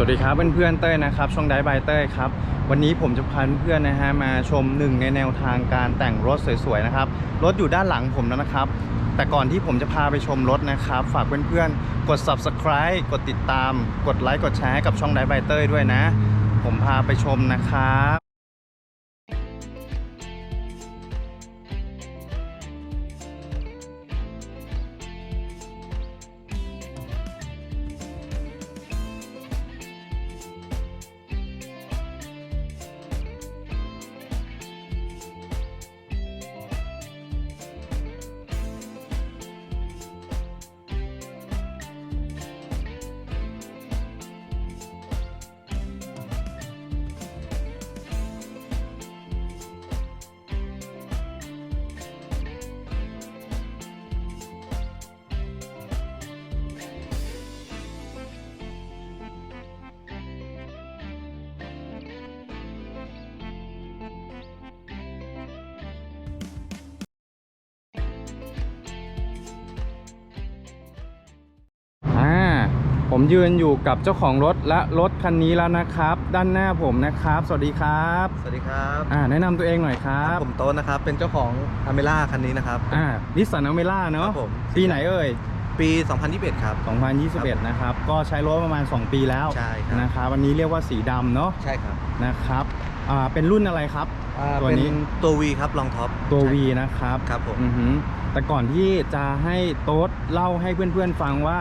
วัสดีครับเพื่อนๆเต้ยนะครับช่องไดบายเต้ยครับวันนี้ผมจะพาเพื่อนๆนะฮะมาชมหนึ่งในแนวทางการแต่งรถสวยๆนะครับรถอยู่ด้านหลังผมแล้วนะครับ แต่ก่อนที่ผมจะพาไปชมรถนะครับ ฝากเพื่อนๆกด subscribe กดติดตาม กดไลค์กดแชร์ให้กับช่องไดบายเต้ยด้วยนะ ผมพาไปชมนะครับ ผมยืนอยู่กับเจ้าของรถและรถคันนี้แล้วนะครับ ด้านหน้าผมนะครับ สวัสดีครับสวัสดีครับอ่าแนะนำตัวเองหน่อยครับผมโต๊ดนะครับ เป็นเจ้าของอเมล่าคันนี้นะครับ อ่านิสสันอเมร่าเนาะครับผมปีไหนเอ่ย ปี 2021 ครับ 2021 นะครับ ก็ใช้รถประมาณ 2 ปีแล้วใช่ครับ นะครับวันนี้เรียกว่าสีดำเนาะใช่ครับนะครับอ่าเป็นรุ่นอะไรครับ อ่าตัวเป็นนี้ตัววีครับลองท็อปตัวใช่ V นะครับครับผม อือหือแต่ก่อนที่จะให้โต๊ดเล่าให้เพื่อนๆฟังว่า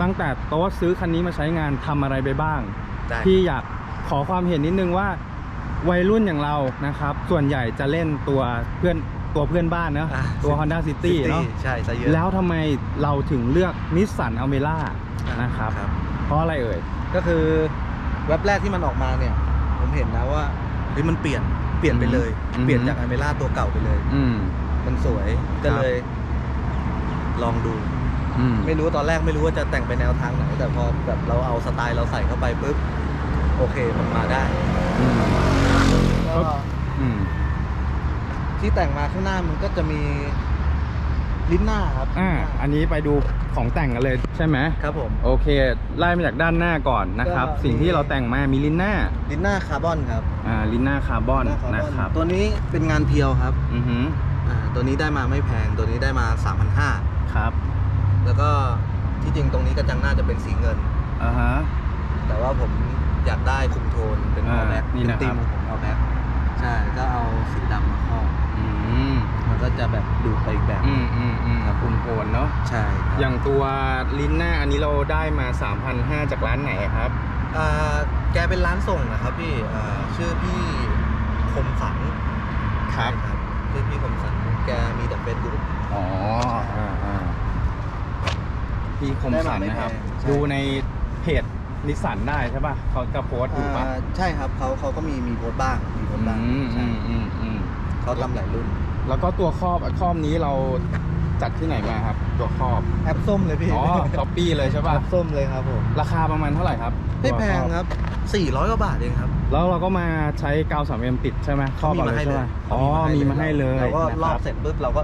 ตั้งแต่โต๊ดซื้อคันนี้มาใช้งานทำอะไรไปบ้าง ได้พี่อยากขอความเห็นนิดนึงว่าวัยรุ่นอย่างเรานะครับ ส่วนใหญ่จะเล่นตัวเพื่อนตัวเพื่อนบ้านเนอะอ่าตัว Honda City เนาะใช่ซะเยอะแล้วทำไมเราถึงเลือกนิสสันอเมร่าอ่านะครับครับ เพราะอะไรเอ่ย ก็คือเว็บแรกที่มันออกมาเนี่ย ผมเห็นนะว่าเฮ้ยมันเปลี่ยนเปลี่ยนไปเลย อืม เปลี่ยนจากอเมล่าตัวเก่าไปเลย อืม มันสวยก็เลย ลองดูอืม ไม่รู้ตอนแรกไม่รู้ว่าจะแต่งไปแนวทางไหน แต่พอแบบเราเอาสไตล์เราใส่เข้าไปปุ๊บโอเคมันมาได้อืมก็อืมที่แต่งมาข้างหน้ามันก็จะมีลิ้นหน้าครับอ่าอันนี้ไปดูของแต่งกันเลยใช่ไหมครับผมโอเคไล่มาจากด้านหน้าก่อนนะครับก็สิ่งที่มีเราแต่งมามีลิ้นหน้า ลิ้นหน้าคาร์บอนครับอ่าลิ้นหน้าคาร์บอนหานะครับตัวนี้เป็นงานเพียวครับอือหืออ่าตัวนี้ได้มาไม่แพงตัวนี้ได้มา3,500ครับ แล้วก็ที่จริงตรงนี้กระจังหน้าจะเป็นสีเงิน อ่าฮะ แต่ว่าผมอยากได้คุมโทนเป็นอออ่าแบ็กนี่เป็นนะครับ ธีมของผมออแบ็กใช่ก็เอาสีดำมาครอบอืมมันก็จะแบบดูไปอีกแบบ อืมอืมอืมครับ คุมโทนเนาะใช่ครับอย่างตัวลิ้นหน้าอันนี้เราได้มา3,500จากร้านไหนครับ อ่าแกเป็นร้านส่งนะครับพี่อ่าชื่อพี่คมสันครับ ใช่ครับชื่อพี่คมสันแกมีแต่เฟซบุ๊กอ๋ออ่าอ่า พี่คมสันนะครับได้มาไม่แพงใช่ ดูในเพจนิสสันได้ใช่ป่ะเขาจะโพสต์อยู่ป่ะอ่าใช่ครับเขาเขาก็มีมีโพสต์บ้างมีโพสต์บ้างอืมใช่อืมอืมอืมเขาทำหลายรุ่น แล้วก็ตัวครอบครอบนี้เราจัดที่ไหนมาครับ ตัวครอบแอปส้มเลยพี่อ๋อช้อปปี้เลยใช่ป่ะแอปส้มเลยครับผมราคาประมาณเท่าไหร่ครับไม่แพงตัวครับ 400กว่าบาทเองครับ แล้วเราก็มาใช้กาวสามเอ็มติดใช่ไหมครอบมีอะไรมาให้ใช่เลไหมยอ๋อมีมาให้เลยเราก็นะรคอบเสร็จปุ๊บเราก็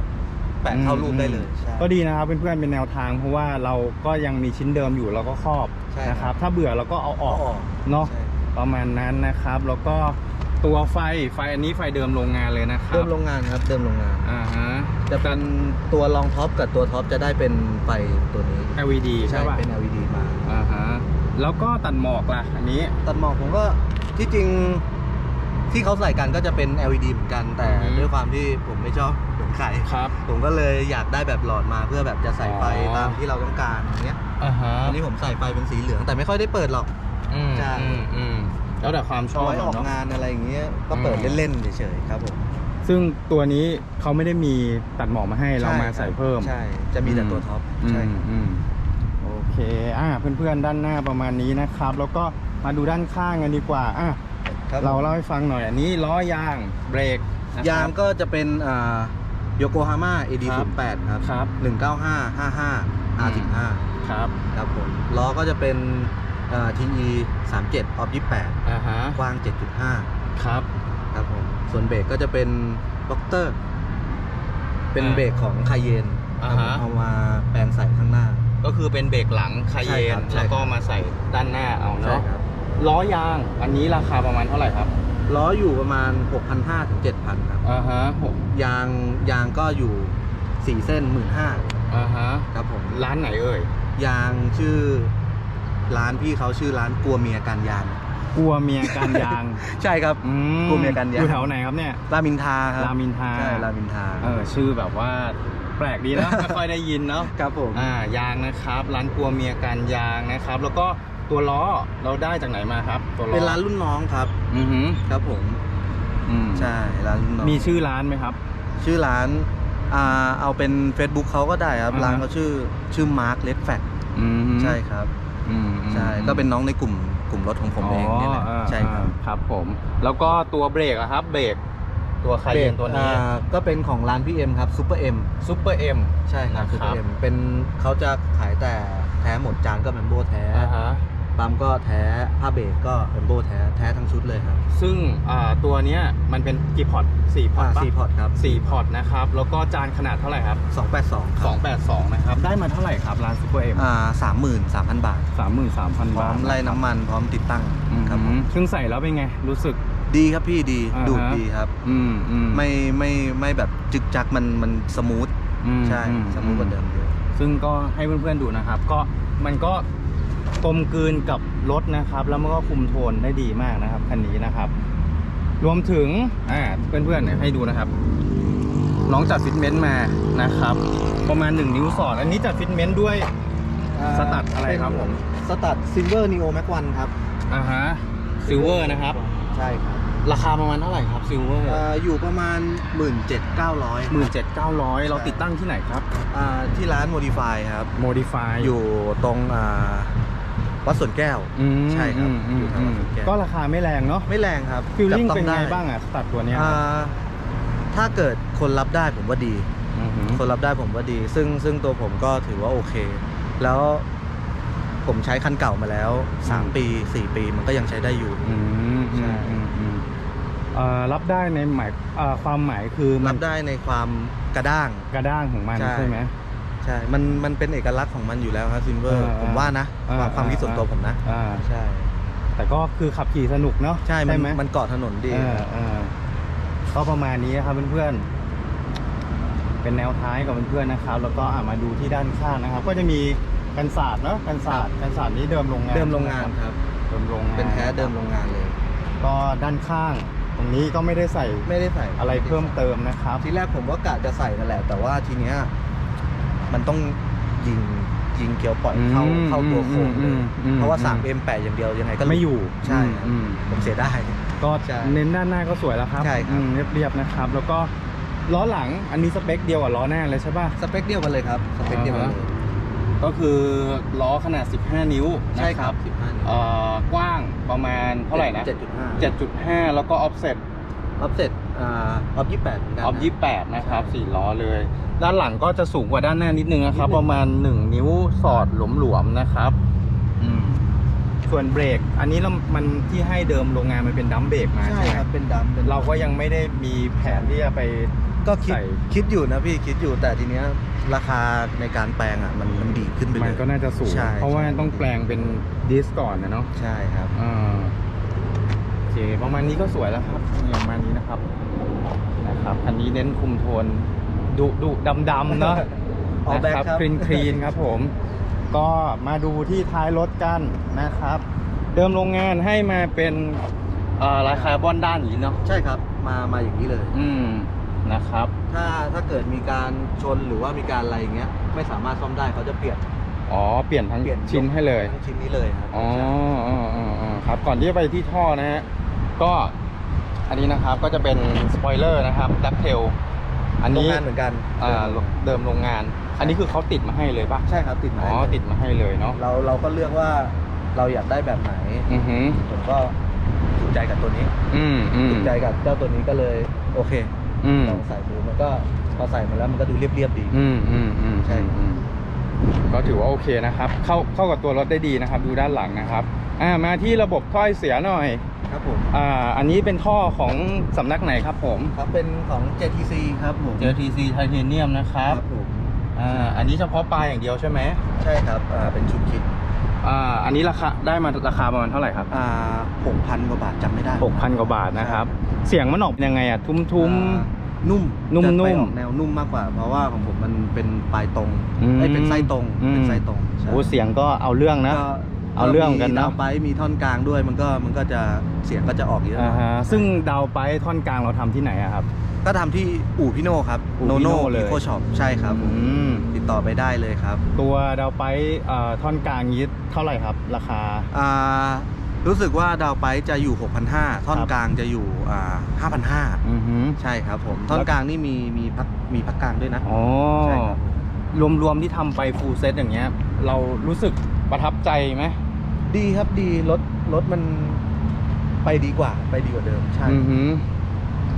แปะเข้ารูปได้เลยใช่ ก็ดีนะครับเพื่อนๆเป็นแนวทาง เพราะว่าเราก็ยังมีชิ้นเดิมอยู่เราก็ครอบใช่นะคครัรับบถ้าเบื่อเราก็เอาออกเอาออกเนาะใช่ประมาณนั้นนะครับ แล้วก็ตัวไฟไฟอันนี้ไฟเดิมโรงงานเลยนะครัเดิบมโรงงานครับเดิมโรงงาน อ่าฮะจะเป็นตัวรองท็อปกับตัวท็อปจะได้เป็นไฟตัวนี้ LED ใช่ป่ะเป็น LED มา อ่าฮะแล้วก็ตัดหมอกล่ะอันนี้ ตัดหมอกผมก็ที่จริงที่เขาใส่กันก็จะเป็น LED เหมือนกันแต่อือฮึ ด้วยความที่ผมไม่ชอบ เหมือนใครครับ ผมก็เลยอยากได้แบบหลอดมาเพื่อแบบจะใส่ไฟอ๋อ ตามที่เราต้องการอย่างเงี้ยอ่าฮะอันนี้ผมใส่ไฟเป็นสีเหลืองแต่ไม่ค่อยได้เปิดหรอก อืมใช่ อืมอืมแล้วแต่ความชอบไว้ออกเนาะ งานอะไรอย่างเงี้ยก็เปิดอืม เล่นๆเฉยๆครับผมซึ่งตัวนี้เขาไม่ได้มีตัดหมอกมาให้เรามาใส่เพิ่ม ใช่จะมีแต่ตัวท็อปอืมใช่อืมโอเค อ่าเพื่อนๆ ด้านหน้าประมาณนี้นะครับ แล้วก็มาดูด้านข้างกันดีกว่า อะ ครับเราเล่าให้ฟังหน่อย อันนี้ล้อยาง เบรกนะครับ ยางก็จะเป็นอ่า โยโกฮาม่า AD ครับ 08ครับครับ 195 55 R15 ครับครับผมล้อก็จะเป็นอ่า TE 37ออฟ28อ่าฮะกว้าง 7.5 ครับ ครับผม ส่วนเบรกก็จะเป็นบ็อกเตอร์ เป็นอ่าเบรกของคาเยนอ่าฮะ เอามาแปลงใส่ข้างหน้า ก็คือเป็นเบรกหลังคาเยใช่ครันบใช่ แล้วก็ครับมาใส่ด้านหน้าเอาใช่เนาะครับล้อยางอันนี้ราคาประมาณเท่าไหร่ครับ ล้ออยู่ประมาณ 6,500ถึง7,000ครับอ่าฮะหกยางยางก็อยู่ 4 เส้น 15,000อ่าฮะครับผมร้านไหนเอ่ยยางชื่อร้านพี่เขาชื่อร้านกลัวเมียกันยาง กลัวเมียการยางใช่ครับ อืมกลัวเมียกันยาง อยู่แถวไหนครับเนี่ยรามินทราครับรามินทราใช่รามินทราเออชื่อแบบว่าแปลกดีนะไม่ค่อยได้ยินเนาะ ครับผม อ่ายางนะครับ ร้านกลัวเมียการยางนะครับ แล้วก็ ตัวล้อเราได้จากไหนมาครับ ตัวล้อเป็นร้านรุ่นน้องครับ อือหือครับผมอืมใช่ร้านรุ่นน้องมีชื่อร้านไหมครับ ชื่อร้านอ่าเอาเป็น Facebook เขาก็ได้ครับอ่าฮะ ร้านเขาชื่อชื่อมาร์คเลดแฟกอืมใช่ครับอืมใช่ก็เป็นน้องในกลุ่มกลุ่มรถของผมเองเนี่ยแหละอ๋อใช่ครับอ่าครับผม แล้วก็ตัวเบรกอะครับ เบรกตัวคาเยนตัวนี้อ่าก็เป็นของร้านพี่เอ็มครับซูเปอร์เอ็ม ซูเปอร์เอ็ม ใช่ครับนะครับซูเปอร์เอ็มเป็นเขาจะขายแต่ แท้หมดจานก็แมมโบแท้อ่าฮะปั๊มก็แท้ผ้าเบรกก็แมมโบแท้แท้ทั้งชุดเลยครับซึ่งอ่าตัวเนี้ยมันเป็นกี่พอร์ตสี่พอร์ตอ่าปะสี่พอร์ตครับสี่พอร์ตนะครับ แล้วก็จานขนาดเท่าไหร่ครับสองแปดสองครับ282นะครับ ได้มาเท่าไหร่ครับร้านซูเปอร์เอ็มอ่าสามหมื่นสามพันบาท สามหมื่นสามพันพร้บาอทมไล่น้ำมันพร้อมติดตั้งอืมครับผมซึ่งใส่แล้วเป็นไง รู้สึก ดีครับพี่ดีอ่าฮะ ดูดดีครับ อืมอืมไม่ไม่ไม่แบบจึกจักมันมันสมูทอืมใช่อืสมูทกว่าเดิมเยอะ ซึ่งก็ให้เพื่อนๆดูนะครับ ก็มันก็กลมกลืนกับรถนะครับ แล้วมันก็คุมโทนได้ดีมากนะครับคันนี้นะครับ รวมถึงอ่าเพื่อนๆเนี่ยให้ดูนะครับน้องจัดฟิตเมนต์มานะครับ ประมาณ 1 นิ้วสอดอันนี้จัดฟิตเมนต์ด้วยสตัดอะไรครับผมสตัดซิลเวอร์นีโอแม็กวันครับอ่าฮะซิลเวอร์นะครับ ใช่ครับ ราคาประมาณเท่าไหร่ครับซิลเวอร์เอ่ออยู่ประมาณ17,900หมื่นเจ็ดเก้าร้อยเราติดตั้งที่ไหนครับ อ่าที่ร้านโมดิฟายครับโมดิฟายอยู่ตรงอ่าวัดสวนแก้วใช่ครับอยู่แถววัดสวนแก้ว ก็ราคาไม่แรงเนาะไม่แรงครับฟิลลิ่งจัต้อเป็นไงด้บ้างอะตัดตัวเนี้ยอ่าถ้าเกิดคนรับได้ผมว่าดี อือหือคนรับได้ผมว่าดี ซึ่งซึ่งตัวผมก็ถือว่าโอเค แล้วผมใช้คันเก่ามาแล้ว 3 ปี 4 ปีมันก็ยังใช้ได้อยู่ อืมใช่อืมอืมเอ่อ รับได้ในหมายเอ่อความหมายคือมัรันบได้ในความกระด้างกระด้างของมันใช่ใช่ไหมใช่ มัน มันเป็นเอกลักษณ์ของมันอยู่แล้วครับซินเวอร์เออผมว่านะเออความความคิดส่วนตัวผมนะอ่าใช่ แต่ก็คือขับขี่สนุกเนาะ ใช่มันไหมมันเกาะถนนดีเออเออก็ประมาณนี้นะครับเพื่อนๆ เป็นแนวท้ายกับเพื่อนๆนะครับ แล้วก็อะมาดูที่ด้านข้างนะครับ ก็จะมีกันศาสตร์เนาะ กันศาสตร์กันศาสตร์นี้เดิมโรงงาน เดิมโรงงานครับ เดิมโรงงาน เป็นแท้เดิมโรงงานเลย ก็ด้านข้างต รงนี้ก็ไม่ได้ใส่ไม่ได้ใส่อะไรเพิ่มเติมนะครับ ทีแรกผมว่ากะจะใส่นั่นแหละ แต่ว่าทีเนี้ยมันต้องยิงยิงเกียวปล่อยเข้าอืมเข้าตัวโค้งอืเลมยอืมเพราะว่า อืม 3 M 8 อย่างเดียวยังไงก็หลุดไม่อยู่ใช่ครับอืมผมเสียดายก็ใช่เน้นด้านหน้าก็สวยแล้วครับใช่ครับ อืมเรียบๆนะครับ แล้วก็ล้อหลังอันนี้สเปคเดียวกับล้อหน้าเลยใช่ป่ะ สเปคเดียวกันเลยครับสเปคเดียวกันเลย ก็คือล้อขนาด 15 นิ้วใช่นะคครัรับบ15นิ้วเอ่อกว้างประมาณเท่าไหร่นะ 7.5 7.5 แล้วก็ออฟเซ็ตออฟเซ็ตอ่าออฟ28เหมือนกันออฟนะ28 นะครับสี่ล้อเลย ด้านหลังก็จะสูงกว่าด้านหน้านิดนึงนะครับประมาณ 1 นิ้วสอดหลวมๆนะครับอืมส่วนเบรก อันนี้เรามันที่ให้เดิมโรงงานมันเป็นดัมเบรกมาใช่ใช่ไหมครับเป็นดำเป็นเราก็ยังไม่ได้มีแผนที่จะไป ก็คิดใส่ คิดอยู่นะพี่คิดอยู่แต่ทีเนี้ยราคาในการแปลงอะมันมันดีขึ้นไปเลยมันก็น่าจะสูง ใช่ เพราะว่าใช่ต้องแปลงเป็นดิสก่อนนะเนาะใช่ครับ อ่าโอเคประมาณนี้ก็สวยแล้วครับนี่ประมาณนี้นะครับนะครับคันนี้เน้นคุมโทนดุดุดำดำๆเนาะ ออกแบบนะครับครับ คลีนคลีนครับผม ก็มาดูที่ท้ายรถกันนะครับ เดิมโรงงานให้มาเป็นเอ่อลายคาร์บอนด้านอย่างนี้เนาะใช่ครับมามาอย่างนี้เลย อืม นะครับ ถ้าถ้าเกิดมีการชนหรือว่ามีการอะไรอย่างเงี้ยไม่สามารถซ่อมได้เขาจะเปลี่ยนอ๋อเปลี่ยนทั้งเปลี่ยนชิ้นให้เลย ทั้งชิ้นนี้เลยครับอ๋ออ๋ออ๋ออ๋อครับ ก่อนที่จะไปที่ท่อนะฮะ ก็อันนี้นะครับก็จะเป็นสปอยเลอร์นะครับดับเทล อันโรงนี้งานเหมือนกันอ่าเดิมโรงงาน อันนี้คือเขาติดมาให้เลยปะใช่ครับติดมาอ๋อให้เลยติดมาให้เลยเนาะ เราเราก็เลือกว่าเราอยากได้แบบไหนอือหือผมก็ถูกใจกับตัวนี้ อืมอืม ถูกใจกับเจ้าตัวนี้ก็เลย โอเค อืม ลองใส่ดูมันก็พอใส่มาแล้วมันก็ดูเรียบๆดี อืมอืมอืมใช่ อืมก็ถือว่าโอเคนะครับ เข้าเข้ากับตัวรถได้ดีนะครับ ดูด้านหลังนะครับอ่ามาที่ระบบถ้อยเสียหน่อยครับผมอ่าอันนี้เป็นท่อของสำนักไหนครับผม ครับเป็นของ JTC ครับผม JTC Titanium นะครับผมอ่าอันนี้เฉพาะปลายอย่างเดียวใช่ไหม ใช่ครับอ่าเป็นชุดคิด อ่าอันนี้ราคาได้มาราคาประมาณเท่าไหร่ครับอ่าหกพันกว่าบาทจำไม่ได้หกพันกว่าบาทนะครับ เสียงมันออกเป็นยังไงอะทุ้มทุ้มอ่านุ่มนุ่มจะไปนุ่มออกแนวนุ่มมากกว่า เพราะว่าของผมมันเป็นปลายตรงอืมไอ้ยเป็นไส้ตรงอืม เป็นไส้ตรงใช่โอ้เสียงก็เอาเรื่องนะ ก็เอาเรื่องเหมือนกันนะ มีดาวไปมีท่อนกลางด้วยมันก็มันก็จะเสียงก็จะออกเยอะหน่อ่าอยฮะซึ่งดาวไปท่อนกลางเราทำที่ไหนอะครับ ก็ทำที่อู่พี่โน่ครับอู่โนพี่โน่โน่เลย อีโคช็อปใช่ครับผมอืมติดต่อไปได้เลยครับตัวดาวไปเอ่อท่อนกลางนี้เท่าไหร่ครับ ราคา อ่ารู้สึกว่าดาวไปจะอยู่ 6,500 ท่อนครับ กลางจะอยู่อ่า5,500 อือฮึใช่ครับผมท่อนกลางนี่มีมีพักมีพักกลางด้วยนะ อ๋อใช่ครับ รวมๆที่ทำไปฟูลเซตอย่างเงี้ย เรารู้สึกประทับใจไหม ดีครับดีรถรถมันไปดีกว่าไปดีกว่าเดิมใช่ อือฮึ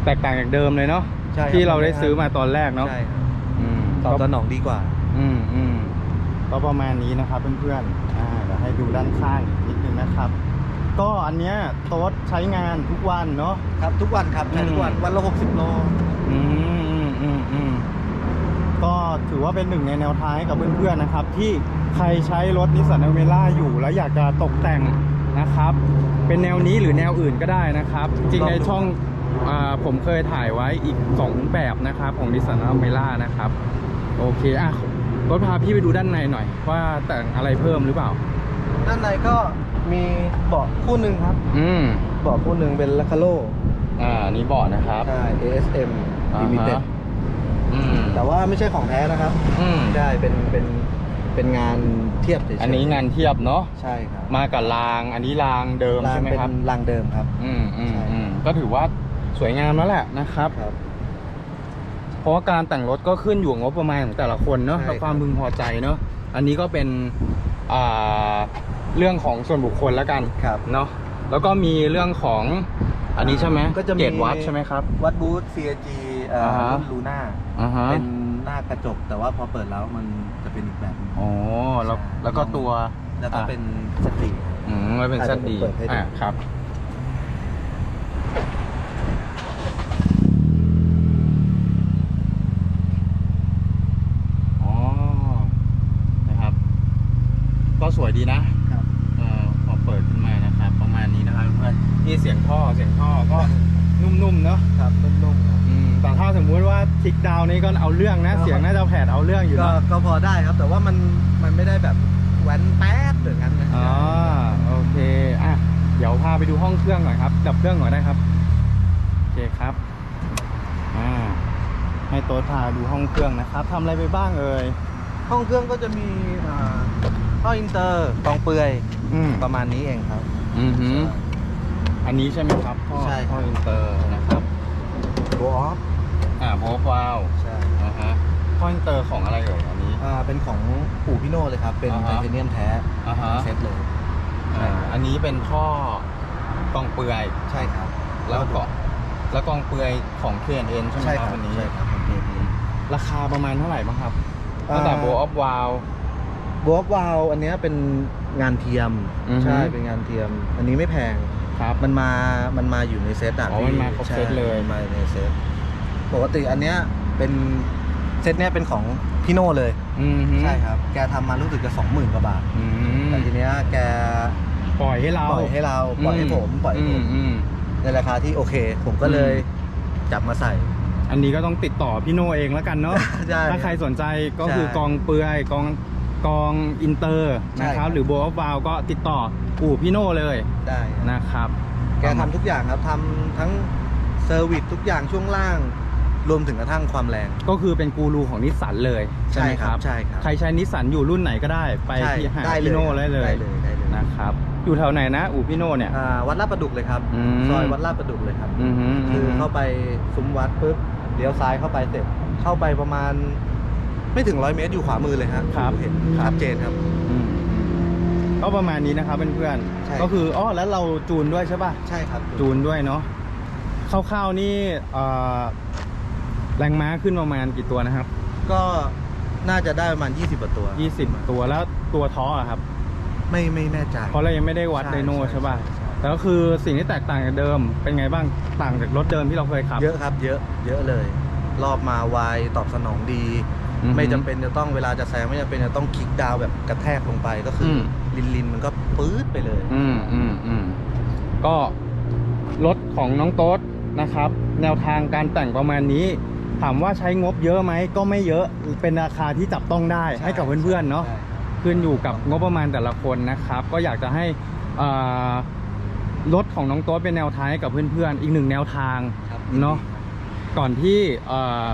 แตกต่างจากเดิมเลยเนาะใช่คบที่เราได้ซื้อมาตอนแรกเนาะใช่ครับอืมตอบสนองดีกว่า อืมอืมก็ประมาณนี้นะครับเพื่อนๆอ่าเดี๋ยวให้ดูด้านข้างอีกนิดนึงนะครับ ก็อันเนี้ยโต๊ดใช้งานทุกวันเนาะ ครับทุกวันครับใช้ทุกวันอืม วันละ 60 โล อืมอืมอืมอืมก็ถือว่าเป็นหนึ่งในแนวทางให้กับเพื่อนๆนะครับ ที่ใครใช้รถนิสสันอเมร่าอยู่แล้วอยากจะตกแต่งนะครับ เป็นแนวนี้หรือแนวอื่นก็ได้นะครับ จริงๆในช่องอา ผมเคยถ่ายไว้อีก 2 แบบนะครับ ของนิสสันอเมร่านะครับ โอเคอะรถพาพี่ไปดูด้านในหน่อย ว่าแต่งอะไรเพิ่มหรือเปล่า ด้านในก็มีเบาะคู่หนึ่งครับ อืมเบาะคู่หนึ่งเป็นล a คาโลอ่านี่เบาะนะครับ ใช่ ASM อ่า Limited ฮะอืม แต่ว่าไม่ใช่ของแท้นะครับอืม ใช่เป็นเป็นเป็นงานเทียบเฉยๆอันนี้งานเทียบเนาะใช่ครับมากับราง อันนี้รางเดิมรางใช่ไหมเป็นครับรางเดิมครับ อืมอืมใช่อืมก็ถือว่า สวยงามแล้วแหละนะครับ ครับ เพราะว่าการแต่งรถก็ขึ้นอยู่กับงบประมาณของแต่ละคนเนาะใช่และความครับพึงพอใจเนาะอันนี้ก็เป็นอ่าเรื่องของส่วนบุคคลแล้วกันครับ เนาะแล้วก็มีเรื่องของอันนี้ใช่ไหมก็จะมี เกตวัดใช่ไหมครับ วัดบูธ CAG เอ่ออ่าฮะ รุ่นลูน่าอ่าฮะเป็นหน้ากระจก แต่ว่าพอเปิดแล้วมันจะเป็นอีกแบบหนึ่ง อ๋อแล้วใช่แล้วก็ตัว แล้วก็อะ เป็นสตรีทอืมมันเป็นอะชัดดีเดี๋ยวผมเปิดให้ดู อะครับ อ๋อ นะครับ ก็ส วยดีนะครับ เออพอเปิดขึ้นมานะครับ ประมาณนี้นะครับเพื่อนนี่เสียงท่อเสียงท่อก็นุ่มๆเนาะครับนุ่มๆครับ อืมแต่ถ้าสมมุติว่าทิกดาวน์นี่ก็เอาเรื่องนะก็เสียงน่าจะแผดเอาเรื่องอยู่ก็เนาะก็พอได้ครับ แต่ว่ามันมันไม่ได้แบบแว้นแป๊ดหรืองั้นนะอ๋อโอเคอะเดี๋ยวพาไปดูห้องเครื่องหน่อยครับดับเครื่องหน่อยได้ครับโอเคครับอ่าให้โต๊ดพาดูห้องเครื่องนะครับทำอะไรไปบ้างเอ่ย ห้องเครื่องก็จะมีอ่า ท่ออินเตอร์กองเปลือยอืมประมาณนี้เองครับ อือหืออันนี้ใช่ไหมครับท่อใช่ครับท่ออินเตอร์นะครับ โบออฟอ่าโพกวาลใช่นะฮะท่ออินเตอร์ของอะไรเอ่ยอันนี้ อ่าเป็นของอู่พี่โน่เลยครับ เป็นอ่าไทฮะ เทเนียมแท้อ่าฮะเซ็ตเลยอ่าอันนี้เป็นท่อกองเปลือย ใช่ครับ แล้วก็แล้วกองเปลือยของ KNN ใช่ไหมใช่คครัรับบวันนี้ใช่ครับอืมราคาประมาณเท่าไหร่บ้างครับอ่าตั้งแต่โบอ อฟวาลโบออฟวาลอันเนี้ยเป็นงานเทียมอือฮึ ใช่เป็นงานเทียม อันนี้ไม่แพงครับ มันมามันมาอยู่ในเซตอะอ๋อพี่มันมาครบเซตเลยใช่มาในเซตปกติอันเนี้ยเป็นเซตเนี้ยเป็นของพี่โน่เลยอืมฮึใช่ครับแกทำมารู้สึกจะสองหมื่นกว่าบาทอืมแต่ทีเนี้ยแกปล่อยให้เราปล่อยให้เราปล่อยให้ผมปล่อยให้ผมอืม ในราคาที่โอเค ผมก็เลยอื จับมาใส่ อันนี้ก็ต้องติดต่อพี่โนเองแล้วกันเนาะ ใช่ถ้าใครสนใจก็คือใช่กองเปลือยกอง กองอินเตอร์ใช่นะคครัรับ บ หรือโบออฟวาลก็ติดต่ออู่พี่โนเลยได้ครับนะครับ แกทำทุกอย่างครับทำทั้งเซอร์วิสทุกอย่างช่วงล่าง รวมถึงกระทั่งความแรง ก็คือเป็นกูรูของนิสสันเลยใช่ไหมครับ ใช่ครับใครใช้นิสสันอยู่รุ่นไหนก็ได้ไปใช่ที่หาได้เลยพี่โน่ได้เลยได้เลยได้เลยนะครับ อยู่แถวไหนนะอู่พี่โน่เนี่ย อ่าวัดลาดประดุกเลยครับ อืม ซอยวัดลาดประดุกเลยครับอือฮึคือเข้าไปซุ้มวัดปุ๊บเลี้ยวซ้ายเข้าไปเสร็จเข้าไปประมาณ ไม่ถึงร้อยเมตรอยู่ขวามือเลยฮะครับเห็นครัชับดเจนครับ อืมก็ประมาณนี้นะครับเพื่อนใช่ ๆก็คืออ๋อแล้วเราจูนด้วยใช่ป่ะ ใช่ครับจูนด้วยเนาะคร่าวๆนี่เอ่อแรงม้าขึ้นประมาณกี่ตัวนะครับก็น่าจะได้ประมาณ 20กว่าตัว20 ตัวแล้วตัวท้ออะครับ ไม่ไม่แน่ใจ เพราะเรายังไม่ได้วัดใช่ไดโนใช่ใช่ป่ะใช่ใช่ แต่ก็คือสิ่งที่แตกต่างจากเดิมเป็นไงบ้างต่างจากรถเดิมที่เราเคยขับ เยอะครับ เยอะ เยอะเลย รอบมาไวตอบสนองดี อือฮึไม่จำเป็นจะต้องเวลาจะแซงไม่จำเป็นจะต้องคลิกดาวน์แบบกระแทกลงไปก็คืออม ลินลินๆมันก็ปื๊ดไปเลย อืมอืมอืมก็รถของน้องโต๊ดนะครับ แนวทางการแต่งประมาณนี้ ถามว่าใช้งบเยอะไหมก็ไม่เยอะเป็นราคาที่จับต้องได้ใช่ให้กับเพื่อนๆเนาะใช่ครับขึ้นอยู่กับงบประมาณแต่ละคนนะครับ ก็อยากจะให้อ่ารถของน้องโต๊ดเป็นแนวทางให้กับเพื่อนๆ อีกหนึ่งแนวทางครับ เนาะก่อนที่เอ่อ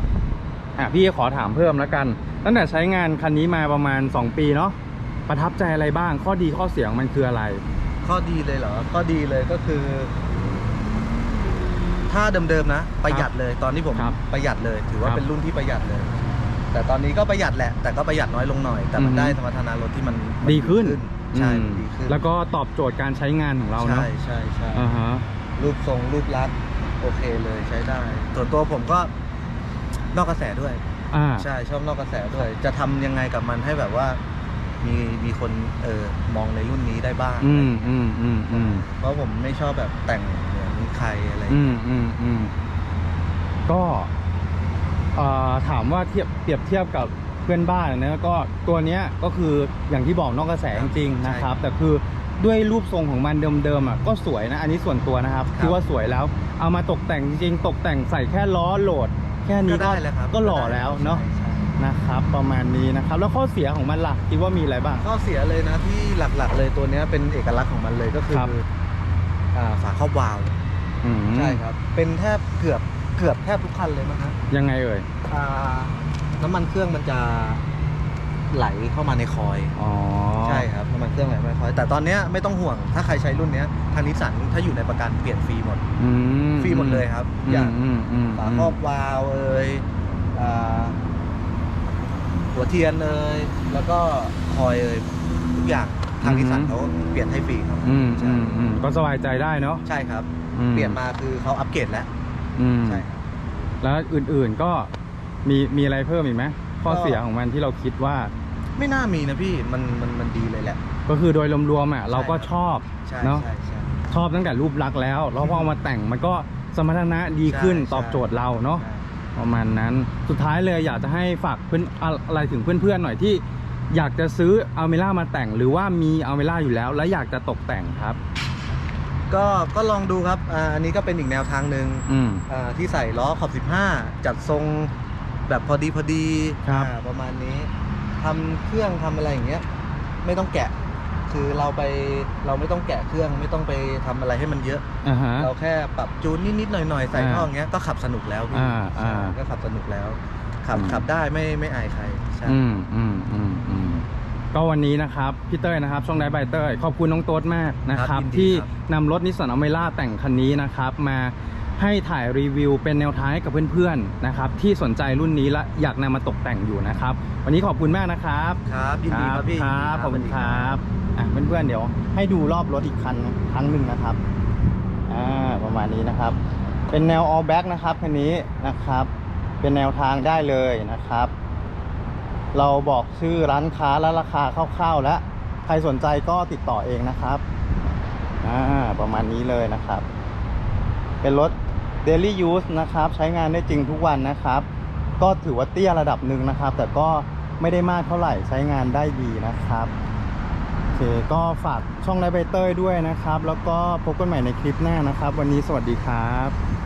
อะพี่ขอถามเพิ่มแล้วกัน ตั้งแต่ใช้งานคันนี้มาประมาณ 2 ปีเนาะประทับใจอะไรบ้าง ข้อดีข้อเสียของมันคืออะไร ข้อดีเลยเหรอ ข้อดีเลยก็คือ ถ้าเดิมๆนะ ประหยัดเลยตอนที่ผมครับประหยัดเลย ถือว่าครับเป็นรุ่นที่ประหยัดเลย แต่ตอนนี้ก็ประหยัดแหละ แต่ก็ประหยัดน้อยลงหน่อย แต่มันอือฮึ ได้สมรรถนะรถที่มันมันดีขึ้นใช่อืมมันดีขึ้นแล้วก็ตอบโจทย์การใช้งานของเราเนาะใช่ใช่ใช่ อ่าฮะ รูปทรงรูปลักษณ์โอเคเลยใช้ได้ ส่วนตัวผมก็ นอกกระแสด้วย อ่า ใช่ชอบนอกกระแสด้วย จะทำยังไงกับมันให้แบบว่า มีมีคนเออมองในรุ่นนี้ได้บ้างอืมอืมอืมอืมเพราะผมไม่ชอบแบบแต่งเหมือนใครอะไรอย่างอืเงี้ยมอืมอืมก็เอ่อถามว่าเทียบเปรียบเทียบกับเพื่อนบ้านนะก็ตัวเนี้ยก็คืออย่างที่บอกนอกกระแสจริงๆนะครับ แต่คือด้วยรูปทรงของมันเดิมๆอะก็สวยนะ อันนี้ส่วนตัวนะครับที่ว่าสวยแล้ว เอามาตกแต่งจริงๆตกแต่งใส่แค่ล้อโหลด แค่นี้ก็ได้แล้วครับก็หล่อแล้วเนาะใช่ใช่นะครับ ประมาณนี้นะครับ แล้วข้อเสียของมันล่ะคิดว่ามีอะไรบ้างข้อเสียเลยนะที่หลักๆ เลยตัวเนี้ยเป็นเอกลักษณ์ของมันเลยก็คือครับ อ่าฝาครอบวาล์วอืมใช่ครับ เป็นแทบเกือบเกือบแทบทุกคันเลยมั้งฮะยังไงเอ่ยอ่าน้ำมันเครื่องมันจะไหลเข้ามาในคอย อ๋อใช่ค รับน้ำมันเครื่องไหลเข้ามาในคอยแต่ตอนเนี้ยไม่ต้องห่วงถ้าใครใช้รุ่นเนี้ยทางนิสสันถ้าอยู่ในประกันเปลี่ยนฟรีหมดอืมฟรีหมดเลยครับอือย่างมอืมอืมฝาครอบวาล์วเอ่ยอ่าหัวเทียนเอ่ยแล้วก็คอยเอ่ยทุกอย่างทางนิสสันเขาเปลี่ยนให้ฟรีครับอืมใช่อืมอืมก็สบายใจได้เนาะใช่ครับ อืเปลี่ยนมาคือเขาอัปเกรดแล้วอืมใช่ครับ แล้วอื่นๆก็มีมีอะไรเพิ่มอีกไหมข้อก็ เสียของมันที่เราคิดว่า ไม่น่ามีนะพี่มันมันมันดีเลยแหละ ก็คือโดยรวมๆอะเราก็ชอบใช่เนาะใช่ใช่ ชอบตั้งแต่รูปลักษณ์แล้วแล้วพอเอามาแต่งมันก็สมรรถนะดีขึ้นใช่ ตอบโจทย์เราเนาะใช่ประมาณนั้นสุดท้ายเลยอยากจะให้ฝากเพื่อนอะไรถึงเพื่อนๆหน่อยที่ อยากจะซื้ออัลเมล่ามาแต่ง หรือว่ามีอัลเมล่าอยู่แล้ว และอยากจะตกแต่งครับ ก็ก็ลองดูครับอ่าอันนี้ก็เป็นอีกแนวทางหนึ่งอืม อ่าที่ใส่ล้อขอบ 15 จัดทรงแบบพอดีพอดีครับ อ่าประมาณนี้ทำเครื่องทำอะไรอย่างเงี้ย ไม่ต้องแกะ คือเราไปเราไม่ต้องแกะเครื่องไม่ต้องไปทำอะไรให้มันเยอะ อ่าฮะ เราแค่ปรับจูนนิดๆหน่อยๆใส่อ่าท่ออย่างเงี้ยก็ขับสนุกแล้วพี่อ่าอ่า ใช่ก็ขับสนุกแล้ว ขับอืมขับได้ไม่ไม่อายใครใช่ อืมอืมอืมอืมก็วันนี้นะครับพี่เต้ยนะครับช่องไดบายเต้ยขอบคุณน้องโต๊ดมากนะครับยินดีที่ครับ นำรถนิสสันอเมร่าแต่งคันนี้นะครับ มา ให้ถ่ายรีวิวเป็นแนวทางให้กับเพื่อนๆนะครับที่สนใจรุ่นนี้และอยากนำมาตกแต่งอยู่นะครับ วันนี้ขอบคุณมากนะครับครับยินดีครับพี่ครับขอบคุณครับอะเพื่อนๆเดี๋ยว ให้ดูรอบรถอีกคันนะครั้งหนึ่งนะครับอ่าประมาณนี้นะครับ เป็นแนว all back นะครับคันนี้นะครับ เป็นแนวทางได้เลยนะครับ เราบอกชื่อร้านค้าและราคาคร่าวๆ แล้วใครสนใจก็ติดต่อเองนะครับอ่าประมาณนี้เลยนะครับ เป็นรถ daily use นะครับ ใช้งานได้จริงทุกวันนะครับ ก็ถือว่าเตี้ยระดับหนึ่งนะครับ แต่ก็ไม่ได้มากเท่าไหร่ใช้งานได้ดีนะครับโอเคก็ฝากช่องไลฟ์ใบเตยด้วยนะครับ แล้วก็พบกันใหม่ในคลิปหน้านะครับ วันนี้สวัสดีครับ